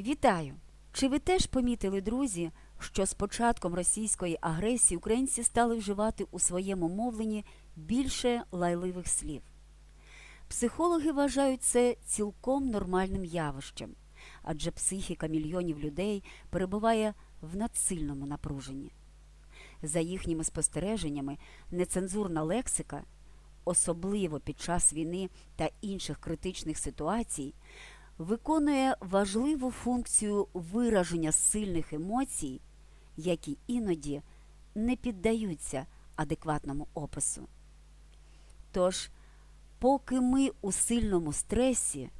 Вітаю! Чи ви теж помітили, друзі, що з початком російської агресії українці стали вживати у своєму мовленні більше лайливих слів? Психологи вважають це цілком нормальним явищем, адже психіка мільйонів людей перебуває в надсильному напруженні. За їхніми спостереженнями, нецензурна лексика, особливо під час війни та інших критичних ситуацій, виконує важливу функцію вираження сильних емоцій, які іноді не піддаються адекватному опису. Тож, поки ми у сильному стресі,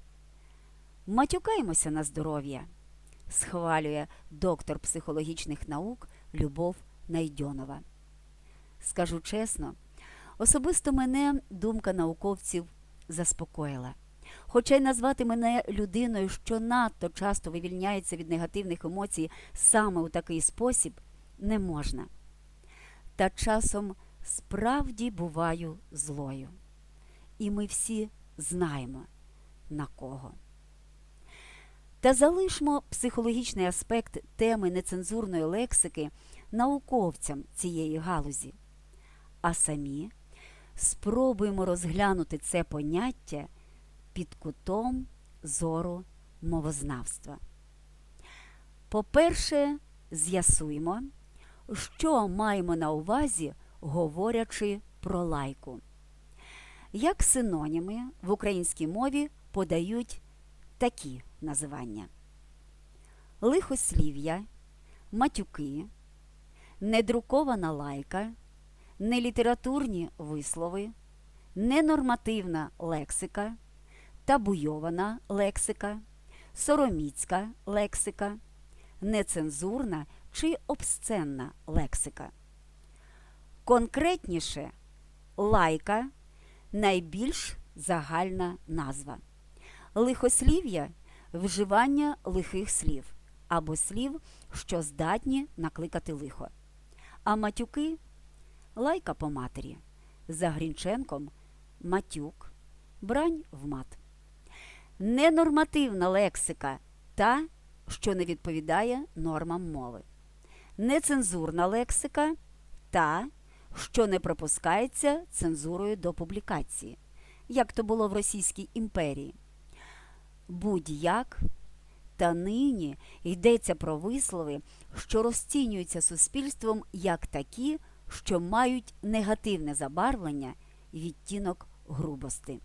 матюкаємося на здоров'я, схвалює доктор психологічних наук Любов Найдьонова. Скажу чесно, особисто мене думка науковців заспокоїла. Хоча й назвати мене людиною, що надто часто вивільняється від негативних емоцій саме у такий спосіб, не можна. Та часом справді буваю злою. І ми всі знаємо на кого. Та залишмо психологічний аспект теми нецензурної лексики науковцям цієї галузі, а самі спробуємо розглянути це поняття під кутом зору мовознавства. По-перше, з'ясуємо, що маємо на увазі, говорячи про лайку. Як синоніми в українській мові подають такі називання: лихослів'я, матюки, недрукована лайка, нелітературні вислови, ненормативна лексика, табуйована лексика, сороміцька лексика, нецензурна чи обсценна лексика. Конкретніше лайка найбільш загальна назва. Лихослів'я вживання лихих слів або слів, що здатні накликати лихо. А матюки лайка по матері. За Грінченком матюк, брань в мат. Ненормативна лексика та, що не відповідає нормам мови. Нецензурна лексика та, що не пропускається цензурою до публікації, як то було в Російській імперії. Будь-як та нині йдеться про вислови, що розцінюються суспільством як такі, що мають негативне забарвлення і відтінок грубости.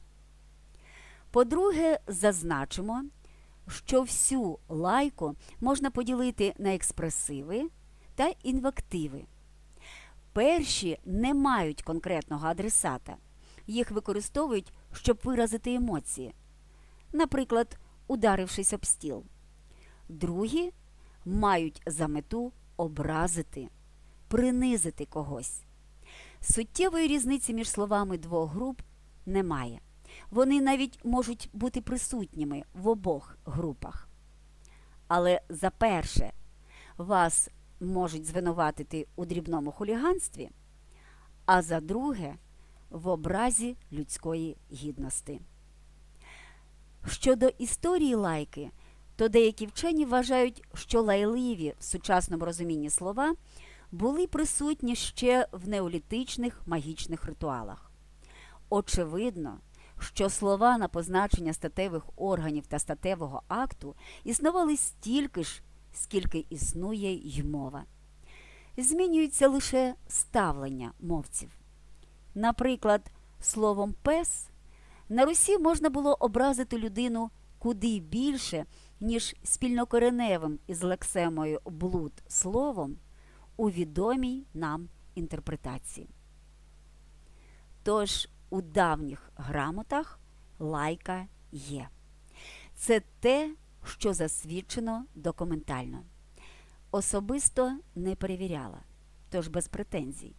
По-друге, зазначимо, що всю лайку можна поділити на експресиви та інвективи. Перші не мають конкретного адресата, їх використовують, щоб виразити емоції, наприклад, ударившись об стіл. Другі мають за мету образити, принизити когось. Суттєвої різниці між словами двох груп немає. Вони навіть можуть бути присутніми в обох групах. Але за перше, вас можуть звинуватити у дрібному хуліганстві, а за друге в образі людської гідності. Щодо історії лайки, то деякі вчені вважають, що лайливі в сучасному розумінні слова були присутні ще в неолітичних магічних ритуалах. Очевидно, що слова на позначення статевих органів та статевого акту існували стільки ж, скільки існує й мова. Змінюється лише ставлення мовців. Наприклад, словом пес на Русі можна було образити людину куди більше, ніж спільнокореневим із лексемою блуд словом у відомій нам інтерпретації. Тож у давніх грамотах лайка є. Це те, що засвідчено документально. Особисто не перевіряла, тож без претензій.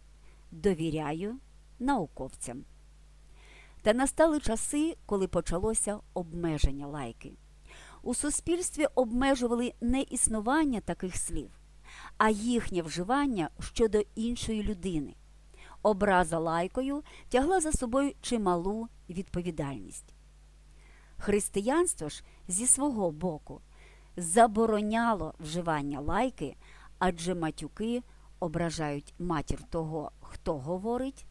Довіряю науковцям. Та настали часи, коли почалося обмеження лайки. У суспільстві обмежували не існування таких слів, а їхнє вживання щодо іншої людини. Образа лайкою тягла за собою чималу відповідальність. Християнство ж зі свого боку забороняло вживання лайки, адже матюки ображають матір того, хто говорить,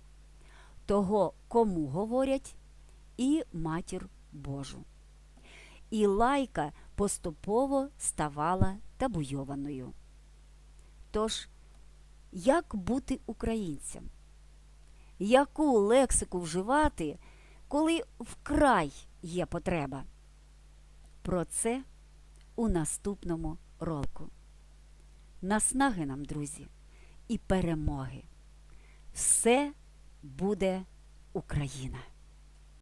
того, кому говорять, і матір Божу. І лайка поступово ставала табуйованою. Тож, як бути українцем? Яку лексику вживати, коли вкрай є потреба? Про це у наступному ролику. Наснаги нам, друзі, і перемоги. Все буде Україна!